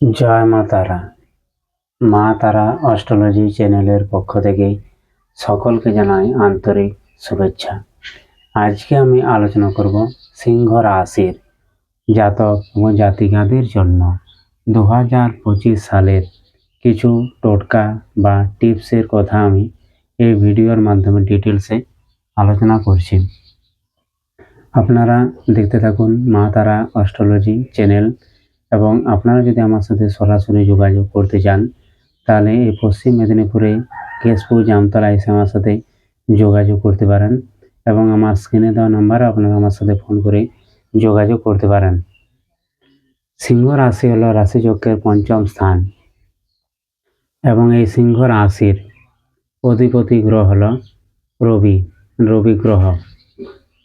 জয় মা তারা। মা তারা অস্ট্রোলজি চ্যানেলের পক্ষ থেকে সকলকে জানাই আন্তরিক শুভেচ্ছা। আজকে আমি আলোচনা করব সিংহ রাশির জাতক ও জাতিকাদের জন্য দু হাজার পঁচিশ সালের কিছু টোটকা বা টিপসের কথা আমি এই ভিডিওর মাধ্যমে ডিটেলসে আলোচনা করছি। আপনারা দেখতে থাকুন মা তারা অস্ট্রোলজি চ্যানেল। এবং আপনারা যদি আমার সাথে সরাসরি যোগাযোগ করতে চান, তাহলে এই পশ্চিম মেদিনীপুরে কেশপুর, জামতলা এসে আমার সাথে যোগাযোগ করতে পারেন এবং আমার স্ক্রিনে দেওয়া নাম্বারে আপনারা আমার সাথে ফোন করে যোগাযোগ করতে পারেন। সিংহ রাশি হলো রাশিচক্রের পঞ্চম স্থান এবং এই সিংহ রাশির অধিপতি গ্রহ হল রবি রবি গ্রহ।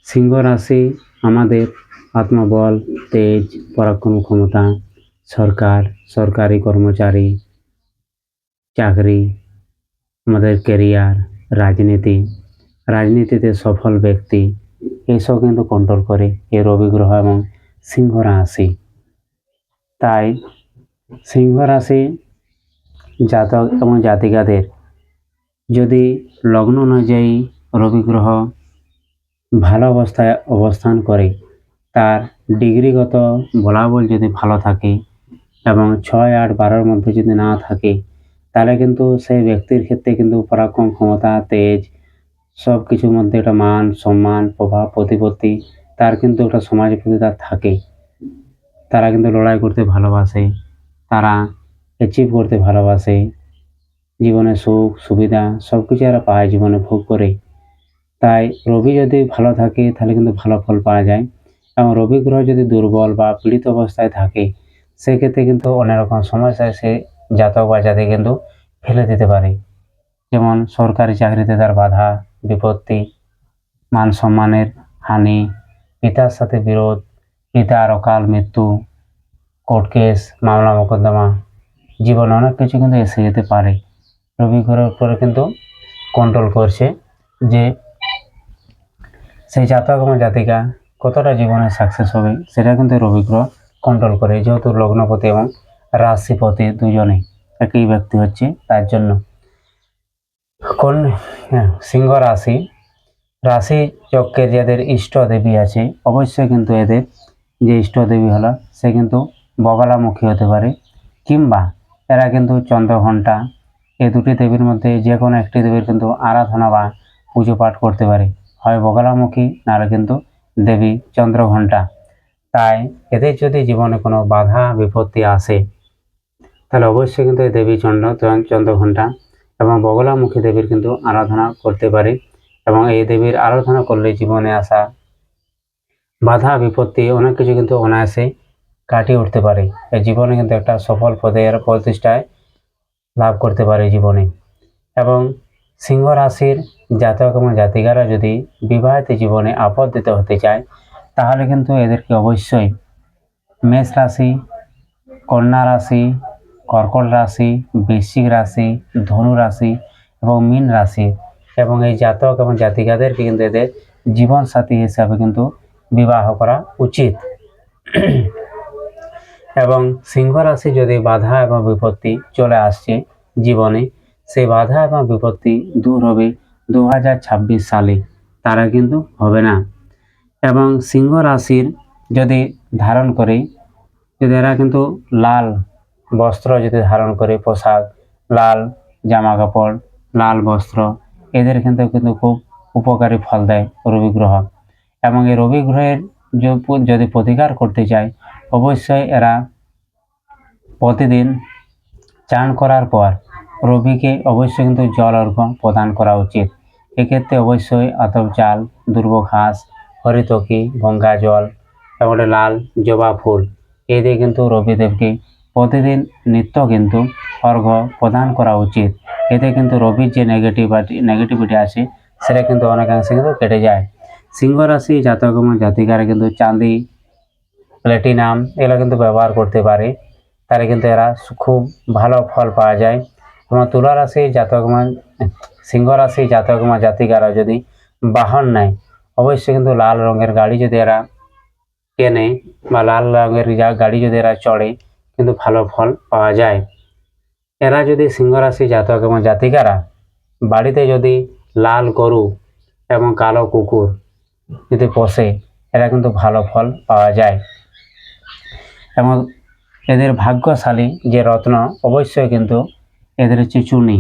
সিংহ রাশি আমাদের আত্মবল, তেজ, পরাক্রম ক্ষমতা, সরকার, সরকারি কর্মচারী, চাকরি, আমাদের কেরিয়ার রাজনীতি। রাজনীতিতে সফল ব্যক্তি এইসব কিন্তু কন্ট্রোল করে এই রবি গ্রহ এবং সিংহ রাশি। তাই সিংহ রাশি জাতক এবং জাতিকাদের যদি লগ্ন অনুযায়ী রবি গ্রহ ভালো অবস্থায় অবস্থান করে তার ডিগ্রিগত বলাবল যদি ভালো থাকে এবং ছয় আট বারোর মধ্যে যদি না থাকে, তাহলে কিন্তু সেই ব্যক্তির ক্ষেত্রে কিন্তু পরাক্রম, ক্ষমতা, তেজ সব কিছুর মধ্যে একটা মান, সম্মান, প্রভাব, প্রতিপত্তি তার কিন্তু একটা সমাজের প্রতি তার থাকে। তারা কিন্তু লড়াই করতে ভালোবাসে, তারা অ্যাচিভ করতে ভালোবাসে, জীবনে সুখ, সুবিধা সব কিছু এরা পায় জীবনে ভোগ করে। তাই রবি যদি ভালো থাকে, তাহলে কিন্তু ভালো ফল পাওয়া যায়। এবং রবি গ্রহ যদি দুর্বল বা পীড়িত অবস্থায় থাকে, সেক্ষেত্রে কিন্তু অনেক রকম সমস্যায় সে জাতক বা জাতি কিন্তু ফেলে দিতে পারে। যেমন সরকারি চাকরিতে তার বাধা, বিপত্তি, মান সম্মানের হানি, পিতার সাথে বিরোধ পিতার অকাল মৃত্যু, কোর্ট কেস, মামলা মোকদ্দমা, জীবনে অনেক কিছু কিন্তু এসে যেতে পারে। রবি গ্রহের উপরে কিন্তু কন্ট্রোল করছে যে সেই জাতক এবং জাতিকা কতটা জীবনে সাকসেস হবে সেটা কিন্তু রবি গ্রহ কন্ট্রোল করে যেহেতু লগ্নপতি এবং রাশিপতি দুজনেই একই ব্যক্তি হচ্ছে তার জন্য কোন হ্যাঁ, সিংহ রাশি রাশি চক্রের যাদের ইষ্ট দেবী আছে অবশ্যই কিন্তু এদের যে ইষ্ট দেবী হলো সে কিন্তু বগলামুখী হতে পারে। কিংবা এরা কিন্তু চন্দ্রঘণ্টা এই দুটি দেবীর মধ্যে যে কোনো একটি দেবীর কিন্তু আরাধনা বা পুজো পাঠ করতে পারে। হয় বগলামুখী নাহলে কিন্তু দেবী চন্দ্রঘণ্টা। তাই এদের যদি জীবনে কোনো বাধা, বিপত্তি আসে, তাহলে অবশ্যই কিন্তু এই দেবী চন্দ্র, চন্দ্রঘণ্টা এবং বগলামুখী দেবীর কিন্তু আরাধনা করতে পারে এবং এই দেবীর আরাধনা করলে জীবনে আসা বাধা, বিপত্তি, অনেক কিছু কিন্তু অনায়াসে কাটিয়ে উঠতে পারে। এই জীবনে কিন্তু একটা সফল পদের প্রতিষ্ঠায় লাভ করতে পারে জীবনে। এবং সিংহ রাশির জাতক এবং জাতিকারা যদি বিবাহিত জীবনে আপদ্দিত হতে চায়, তাহলে কিন্তু এদেরকে অবশ্যই মেষ রাশি, কন্যা রাশি, কর্কট রাশি, বৃশ্চিক রাশি, ধনু রাশি এবং মীন রাশি এবং এই জাতক এবং জাতিকাদেরকে কিন্তু এদের জীবনসাথী হিসাবে কিন্তু বিবাহ করা উচিত। এবং সিংহ রাশি যদি বাধা এবং বিপত্তি চলে আসছে জীবনে, সেই বাধা এবং বিপত্তি দূর হবে দু হাজার ছাব্বিশ সালে, তারা কিন্তু হবে না। এবং সিংহ রাশির যদি ধারণ করে, যদি এরা কিন্তু লাল বস্ত্র যদি ধারণ করে, পোশাক, লাল জামা কাপড় লাল বস্ত্র, এদের কিন্তু কিন্তু খুব উপকারী ফল দেয় রবি গ্রহ। এবং এই রবি গ্রহের যদি প্রতিকার করতে চায়, অবশ্যই এরা প্রতিদিন চান করার পর রবিকে অবশ্যই কিন্তু জল অর্ঘ্য প্রদান করা উচিত। এক্ষেত্রে অবশ্যই আতপ চাল দুর্ব ঘাস হরিতকি, গঙ্গা জল একটা লাল জবা ফুল। এই দিয়ে কিন্তু রবিদেবকে প্রতিদিন নিত্য কিন্তু অর্ঘ্য প্রদান করা উচিত। এতে কিন্তু রবির যে নেগেটিভিটি নেগেটিভিটি আছে সেটা কিন্তু অনেকাংশে কিন্তু কেটে যায়। সিংহ রাশি, জাতক এবং জাতিকারা কিন্তু চাঁদি প্ল্যাটিনাম এগুলো কিন্তু ব্যবহার করতে পারে। তাহলে কিন্তু এরা খুব ভালো ফল পাওয়া যায়। এবং তুলা রাশি, জাতক এবং সিংহ রাশি, জাতক এবং জাতিকারা যদি বাহন নেয় অবশ্যই কিন্তু লাল রঙের গাড়ি যদি এরা কেনে বা লাল রঙের যা গাড়ি যদি এরা চড়ে, কিন্তু ভালো ফল পাওয়া যায়। এরা যদি সিংহ রাশি, জাতক এবং জাতিকারা, বাড়িতে যদি লাল গরু এবং কালো কুকুর যদি পোষে, এরা কিন্তু ভালো ফল পাওয়া যায়। এবং এদের ভাগ্যশালী যে রত্ন, অবশ্যই কিন্তু এদের হচ্ছে চুনি।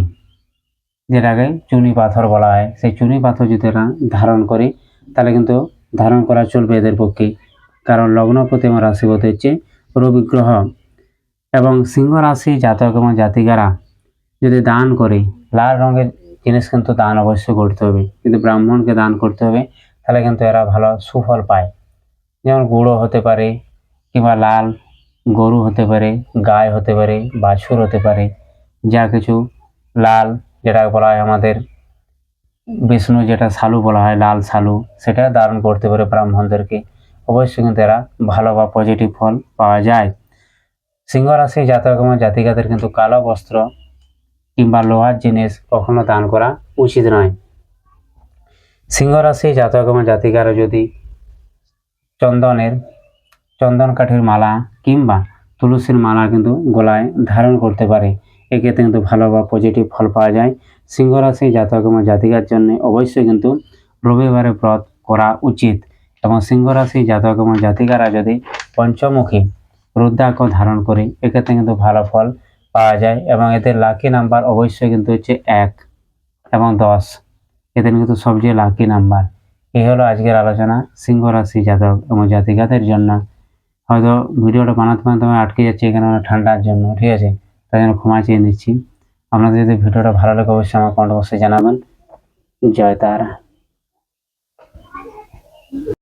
যেটাকে চুনি পাথর বলা হয়। সেই চুনি পাথর যদি ধারণ করে, তাহলে কিন্তু ধারণ করা চলবে এদের পক্ষে। কারণ লগ্ন লগ্নপতি এবং রাশিপতি হচ্ছে রবি গ্রহ এবং সিংহ রাশি জাতক এবং জাতিকারা যদি দান করে, লাল রঙের জিনিস কিন্তু দান অবশ্যই করতে হবে। কিন্তু ব্রাহ্মণকে দান করতে হবে, তাহলে কিন্তু এরা ভালো সুফল পায়। যেমন গুঁড়ো হতে পারে, কিংবা লাল গরু হতে পারে গায় হতে পারে, বাছুর হতে পারে। যা কিছু লাল, যেটা বলা হয় আমাদের বিষ্ণু, যেটা শালু বলা হয়, লাল শালু সেটা ধারণ করতে পারে ব্রাহ্মণদেরকে। অবশ্যই কিন্তু এরা ভালো বা পজিটিভ ফল পাওয়া যায়। সিংহ রাশি জাতক এবং জাতিকাদের কিন্তু কালো বস্ত্র কিংবা লোহার জিনিস কখনো দান করা উচিত নয়। সিংহ রাশি জাতক এবং জাতিকারা যদি চন্দনের, চন্দন কাঠির মালা কিংবা তুলসীর মালা কিন্তু গলায় ধারণ করতে পারে এক্ষেত্রে কিন্তু ভালো বা পজিটিভ ফল পাওয়া যায়। সিংহ রাশি জাতক এবং জাতিকার জন্য অবশ্যই কিন্তু রবিবারে ব্রত করা উচিত। এবং সিংহ রাশি জাতক এবং জাতিকারা যদি পঞ্চমুখী রুদ্রাক্ষ ধারণ করে, এক্ষেত্রে কিন্তু ভালো ফল পাওয়া যায়। এবং এদের লাকি নাম্বার অবশ্যই কিন্তু হচ্ছে এক এবং দশ। এদের কিন্তু সবচেয়ে লাকি নাম্বার এই হলো আজকের আলোচনা সিংহ রাশি জাতক এবং জাতিকাদের জন্য। হয়তো ভিডিওটা বানাতে বানাতে আটকে যাচ্ছে, এখানে ঠান্ডার জন্য, ঠিক আছে? তাই জন্য ক্ষমা চেয়ে নিচ্ছি। আপনাদের যদি ভিডিওটা ভালো লাগে, অবশ্যই আমার কমেন্ট বক্সে জানাবেন। জয় তারা।